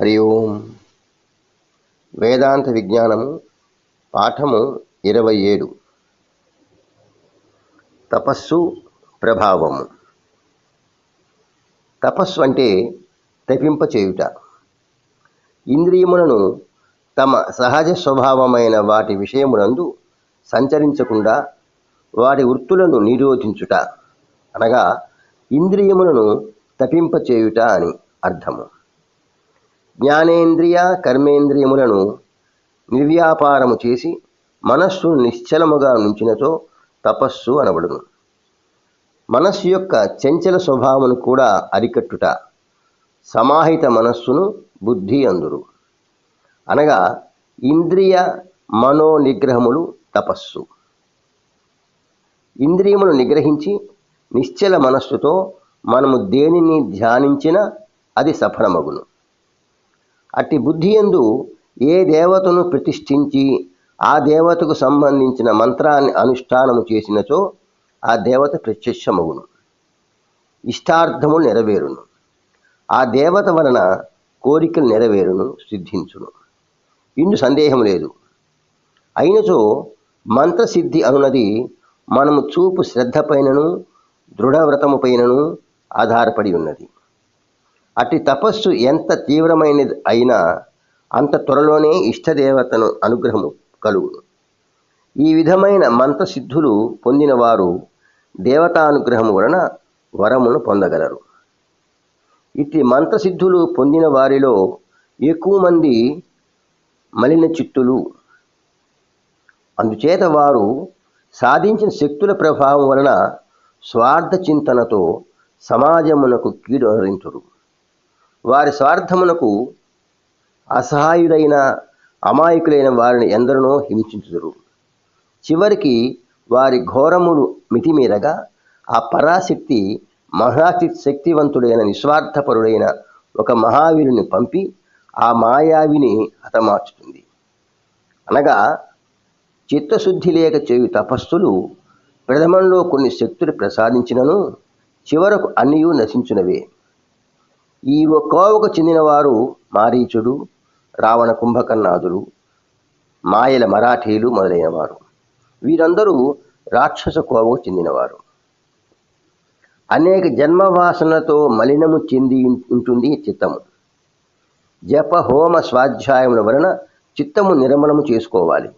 హరి ఓం. వేదాంత విజ్ఞానము పాఠము ఇరవై ఏడు. తపస్సు ప్రభావము. తపస్సు అంటే తపింపచేయుట. ఇంద్రియములను తమ సహజ స్వభావమైన వాటి విషయమునందు సంచరించకుండా వాటి వృత్తులను నిరోధించుట. అనగా ఇంద్రియములను తపింపచేయుట అని అర్థము. జ్ఞానేంద్రియ కర్మేంద్రియములను నిర్వ్యాపారము చేసి మనస్సు నిశ్చలముగా నుంచినచో తపస్సు అనబడును. మనస్సు యొక్క చంచల స్వభావమును కూడా అరికట్టుట సమాహిత మనస్సును బుద్ధి అందురు. అనగా ఇంద్రియ మనో నిగ్రహములు తపస్సు. ఇంద్రియమును నిగ్రహించి నిశ్చల మనస్సుతో మనము దేనిని ధ్యానించినా అది సఫలమగును. అట్టి బుద్ధి ఎందు ఏ దేవతను ప్రతిష్ఠించి ఆ దేవతకు సంబంధించిన మంత్రాన్ని అనుష్ఠానము చేసినచో ఆ దేవత ప్రత్యక్షమవును ఇష్టార్థము నెరవేరును. ఆ దేవత వలన కోరికలు నెరవేరును సిద్ధించును. ఇందు సందేహం లేదు. అయినచో మంత్రసిద్ధి అనున్నది మనము చూపు శ్రద్ధపైనను దృఢవ్రతముపైనను ఆధారపడి ఉన్నది. అటు తపస్సు ఎంత తీవ్రమైనది అయినా అంత త్వరలోనే ఇష్టదేవతను అనుగ్రహము కలుగును ఈ విధమైన మంత్రసిద్ధులు పొందినవారు దేవతానుగ్రహము వలన వరమును పొందగలరు. ఇట్టి మంత్రసిద్ధులు పొందిన వారిలో ఎక్కువ మంది మలిన చిత్తులు. అందుచేత వారు సాధించిన శక్తుల ప్రభావం వలన స్వార్థ చింతనతో సమాజమునకు కీడు వారి స్వార్థమునకు అసహాయుడైన అమాయకులైన వారిని ఎందరినో హింసించుదురు. చివరికి వారి ఘోరములు మితిమీరగా ఆ పరాశక్తి మహాశక్తి శక్తివంతుడైన నిస్వార్థపరుడైన ఒక మహావీరుని పంపి ఆ మాయావిని హతమార్చుతుంది. అనగా చిత్తశుద్ధి లేక చేయు తపస్సులు ప్రథమంలో కొన్ని శక్తులు ప్రసాదించినను చివరకు అన్నియూ నశించునవే. ఈ కోవకు చెందినవారు మారీచుడు రావణ కుంభకర్ణాదులు మాయల మరాఠీలు మొదలైనవారు. వీరందరూ రాక్షస కోవకు చెందినవారు. అనేక జన్మవాసనతో మలినము చెంది ఉంటుంది చిత్తము. జప హోమ స్వాధ్యాయముల వలన చిత్తము నిర్మలము చేసుకోవాలి.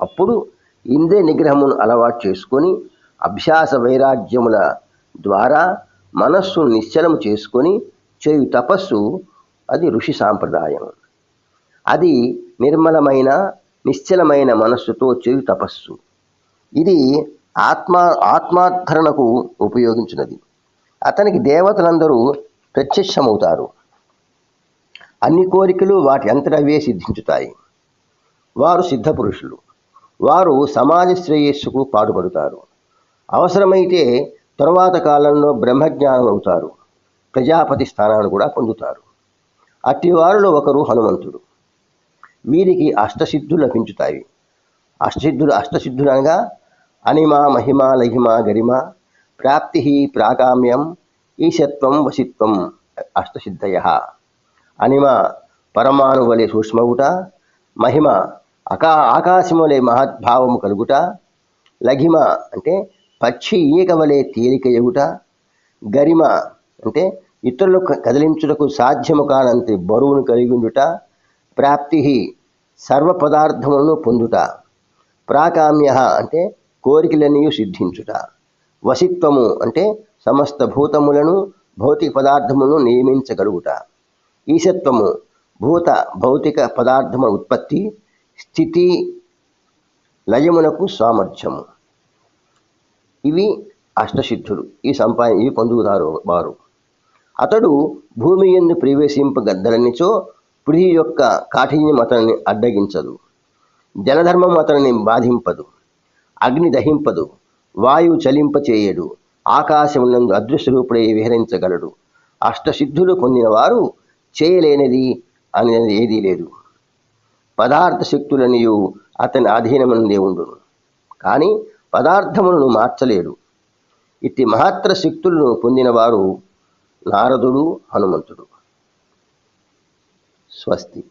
అప్పుడు ఇంద్రియ నిగ్రహమును అలవాటు చేసుకొని అభ్యాస వైరాగ్యముల ద్వారా మనస్సును నిశ్చలము చేసుకొని చేయు తపస్సు అది ఋషి సాంప్రదాయం. అది నిర్మలమైన నిశ్చలమైన మనస్సుతో చేయు తపస్సు. ఇది ఆత్మ ఆత్మాధరణకు ఉపయోగించినది. అతనికి దేవతలందరూ ప్రత్యక్షమవుతారు. అన్ని కోరికలు వాటి అంతరవే సిద్ధించుతాయి. వారు సిద్ధపురుషులు. వారు సమాజ శ్రేయస్సుకు పాటుపడతారు. అవసరమైతే తరువాత కాలంలో బ్రహ్మజ్ఞానం అవుతారు ప్రజాపతి స్థానాన్ని కూడా పొందుతారు. అట్టివారిలో ఒకరు హనుమంతుడు. వీరికి అష్టసిద్ధులు లభించుతాయి. అష్టసిద్ధులు అష్టసిద్ధులనగా అనిమ మహిమ లహిమ గరిమ ప్రాప్తి ప్రాకామ్యం ఈశత్వం వసిత్వం అష్టసిద్ధయ. అనిమ పరమాణు వలె మహిమ అకా ఆకాశములే మహద్భావము కలుగుట లఘిమ అంటే పక్షి ఈక వలె తేలిక ఎగుట గరిమ అంటే ఇతరులకు కదిలించుటకు సాధ్యము కానంత బరువును కలిగి ఉండుట ప్రాప్తి సర్వ పదార్థములను పొందుట ప్రాకామ్య అంటే కోరికలన్నీ సిద్ధించుట వసిత్వము అంటే సమస్త భూతములను భౌతిక పదార్థములను నియమించగలుగుట ఈశత్వము భూత భౌతిక పదార్థముల ఉత్పత్తి స్థితి లయమునకు సామర్థ్యము. ఇవి అష్టసిద్ధులు. ఈ సంపాదన ఇవి పొందుతారు వారు. అతడు భూమి ఎందు ప్రవేశింపగద్దలనిచో పృథి యొక్క కాఠిన్యం అతనిని అడ్డగించదు. జలధర్మం అతనిని బాధింపదు. అగ్ని దహింపదు. వాయువు చలింపచేయడు ఆకాశమునందు అదృశ్యరూపుడై విహరించగలడు. అష్టసిద్ధులు పొందినవారు చేయలేనిది అనేది ఏదీ లేదు. పదార్థ శక్తులనియు అతని అధీనమునందే ఉండును. కానీ పదార్థములను మార్చలేడు. ఇట్టి మహత్తర శక్తులను పొందినవారు నారదుడు హనుమంతుడు. స్వస్తి.